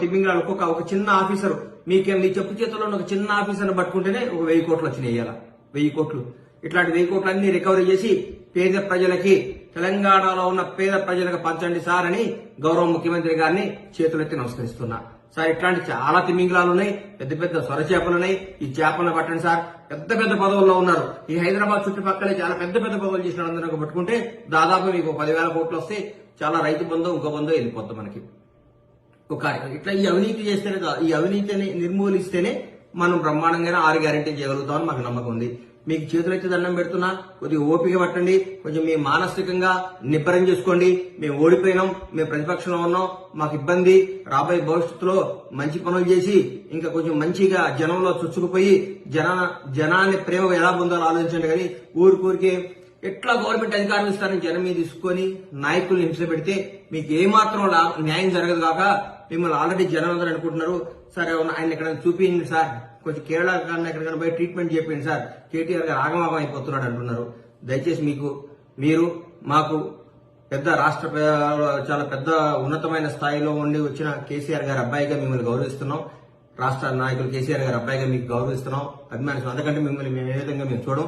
తిమ్మింగ్లాలు ఒక్కొక్క ఒక చిన్న ఆఫీసర్. మీకే మీ చెప్పు చేతుల్లో ఒక చిన్న ఆఫీసర్ని పట్టుకుంటేనే ఒక వెయ్యి కోట్లు వచ్చినాయి ఇవాళ వెయ్యి కోట్లు. ఇట్లాంటి వెయ్యి కోట్లు అన్ని రికవరీ చేసి పేద ప్రజలకి తెలంగాణలో ఉన్న పేద ప్రజలకు పంచండి సార్ అని గౌరవ ముఖ్యమంత్రి గారిని చేతులెత్తి నమస్కరిస్తున్నా. సార్ ఇట్లాంటి చాలా తిమింగలాలు ఉన్నాయి. పెద్ద పెద్ద సొర చేపలు ఉన్నాయి. ఈ చేపలను పట్టండి సార్. పెద్ద పెద్ద పదవుల్లో ఉన్నారు. ఈ హైదరాబాద్ చుట్టుపక్కలే చాలా పెద్ద పెద్ద పదవులు చేసిన అందరూ పట్టుకుంటే దాదాపు మీకు పదివేల కోట్లు వస్తే చాలా రైతు బంధు ఇంకో బంధు వెళ్ళిపోద్ది మనకి. ఒక ఇట్లా ఈ అవినీతి చేస్తేనే ఈ అవినీతిని నిర్మూలిస్తేనే మనం బ్రహ్మాండంగా ఆరు గ్యారెంటీ చేయగలుగుతామని మాకు నమ్మకం ఉంది. మీకు చేతులైతే దండం పెడుతున్నా కొద్దిగా ఓపిక పట్టండి కొంచెం మీ మానసికంగా నిబ్బరం చేసుకోండి మేము ఓడిపోయినాం మేము ప్రతిపక్షంలో ఉన్నాం మాకు ఇబ్బంది రాబోయే భవిష్యత్తులో మంచి పనులు చేసి ఇంకా కొంచెం మంచిగా జనంలో చొచ్చుకుపోయి జన జనాన్ని ప్రేమ ఎలా పొందాలో ఆలోచించండి కానీ ఊరికూరికే ఎట్లా గవర్నమెంట్ అధికారం ఇస్తారని జనం మీద తీసుకొని నాయకుల్ని హింస పెడితే మీకు ఏమాత్రం న్యాయం జరగదు కాక మిమ్మల్ని ఆల్రెడీ జనం అందరూ అనుకుంటున్నారు. సరే ఆయన ఇక్కడ చూపించండి సార్. కొంచెం కేరళ కన్నా ఎక్కడికైనా పోయి ట్రీట్మెంట్ చేయండి సార్. కేటీఆర్ గారు ఆగమాగం అయిపోతున్నాడు అంటున్నారు. దయచేసి మీకు మీరు మాకు పెద్ద రాష్ట్ర చాలా పెద్ద ఉన్నతమైన స్థాయిలో ఉండి వచ్చిన కేసీఆర్ గారి అబ్బాయిగా మిమ్మల్ని గౌరవిస్తున్నాం. రాష్ట్ర నాయకులు కేసీఆర్ గారి అబ్బాయిగా మీకు గౌరవిస్తున్నాం. అభిమానిస్తున్నాం. అందుకంటే మిమ్మల్ని మేము ఏ విధంగా మేము చూడం